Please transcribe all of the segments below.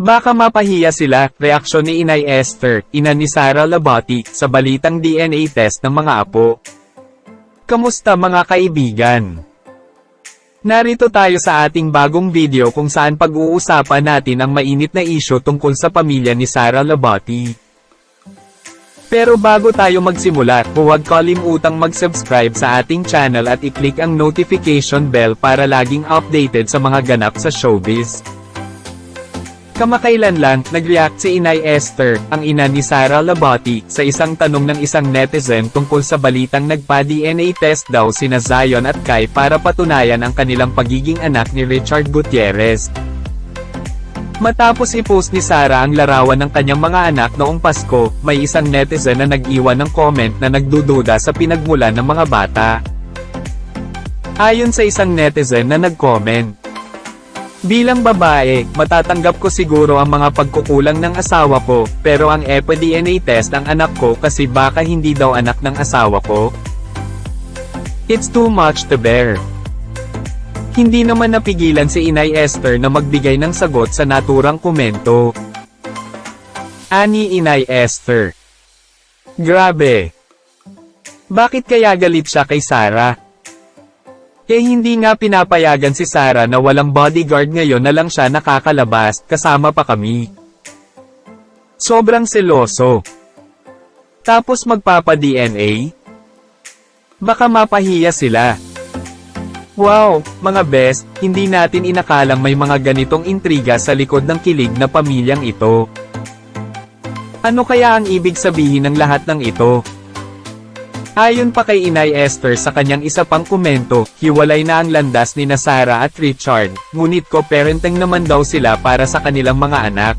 Baka mapahiya sila, reaksyon ni Inay Esther, ina ni Sarah Labati, sa balitang DNA test ng mga apo. Kamusta mga kaibigan? Narito tayo sa ating bagong video kung saan pag-uusapan natin ang mainit na isyo tungkol sa pamilya ni Sarah Labati. Pero bago tayo magsimula, huwag kalimutang mag-subscribe sa ating channel at i-click ang notification bell para laging updated sa mga ganap sa showbiz. Kamakailan lang, nag-react si Inay Esther, ang ina ni Sarah Labati, sa isang tanong ng isang netizen tungkol sa balitang nagpa-DNA test daw sina Zion at Kai para patunayan ang kanilang pagiging anak ni Richard Gutierrez. Matapos i-post ni Sarah ang larawan ng kanyang mga anak noong Pasko, may isang netizen na nag-iwan ng comment na nagdududa sa pinagmulan ng mga bata. Ayon sa isang netizen na nag-comment, Bilang babae, matatanggap ko siguro ang mga pagkukulang ng asawa ko, pero ang EPA-DNA test ang anak ko kasi baka hindi daw anak ng asawa ko. It's too much to bear. Hindi naman napigilan si Inay Esther na magbigay ng sagot sa naturang komento. Ani Inay Esther. Grabe. Bakit kaya galit siya kay Sarah? Eh hindi nga pinapayagan si Sarah na walang bodyguard ngayon na lang siya nakakalabas, kasama pa kami. Sobrang seloso. Tapos magpapa-DNA? Baka mapahiya sila. Wow, mga best, hindi natin inakalang may mga ganitong intriga sa likod ng kilig na pamilyang ito. Ano kaya ang ibig sabihin ng lahat ng ito? Ayon pa kay Inay Esther sa kanyang isa pang komento, hiwalay na ang landas ni Sarah at Richard, ngunit co-parenting naman daw sila para sa kanilang mga anak.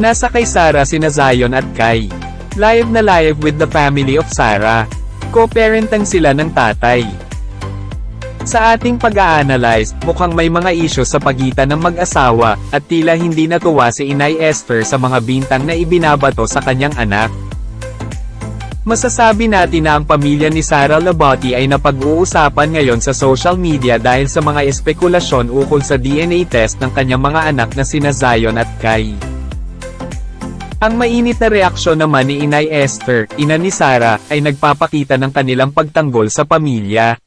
Nasa kay Sarah sina Zion at Kai. Live na live with the family of Sarah. Co-parenting sila ng tatay. Sa ating pag-a-analyze, mukhang may mga isyo sa pagitan ng mag-asawa, at tila hindi natuwa si Inay Esther sa mga bintang na ibinabato sa kanyang anak. Masasabi natin na ang pamilya ni Sarah Labati ay napag-uusapan ngayon sa social media dahil sa mga espekulasyon ukol sa DNA test ng kanyang mga anak na sina Zion at Kai. Ang mainit na reaksyon naman ni Inay Esther, ina ni Sarah, ay nagpapakita ng kanilang pagtanggol sa pamilya.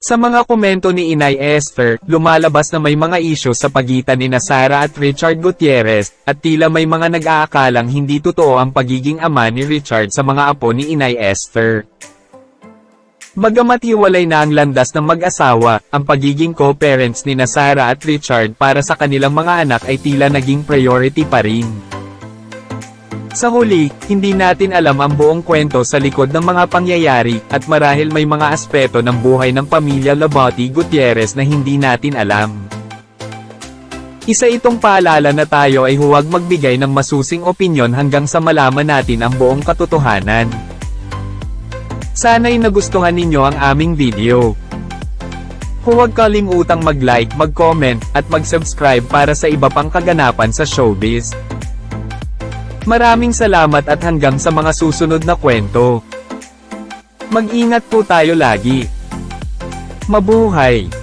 Sa mga komento ni Inay Esther, lumalabas na may mga isyo sa pagitan ni Sarah at Richard Gutierrez, at tila may mga nag-aakalang hindi totoo ang pagiging ama ni Richard sa mga apo ni Inay Esther. Bagamat hiwalay na ang landas ng mag-asawa, ang pagiging co-parents ni Sarah at Richard para sa kanilang mga anak ay tila naging priority pa rin. Sa huli, hindi natin alam ang buong kwento sa likod ng mga pangyayari, at marahil may mga aspeto ng buhay ng pamilya Labati Gutierrez na hindi natin alam. Isa itong paalala na tayo ay huwag magbigay ng masusing opinyon hanggang sa malaman natin ang buong katotohanan. Sana'y nagustuhan ninyo ang aming video. Huwag kalimutang mag-like, mag-comment, at mag-subscribe para sa iba pang kaganapan sa showbiz. Maraming salamat at hanggang sa mga susunod na kwento. Mag-ingat po tayo lagi. Mabuhay!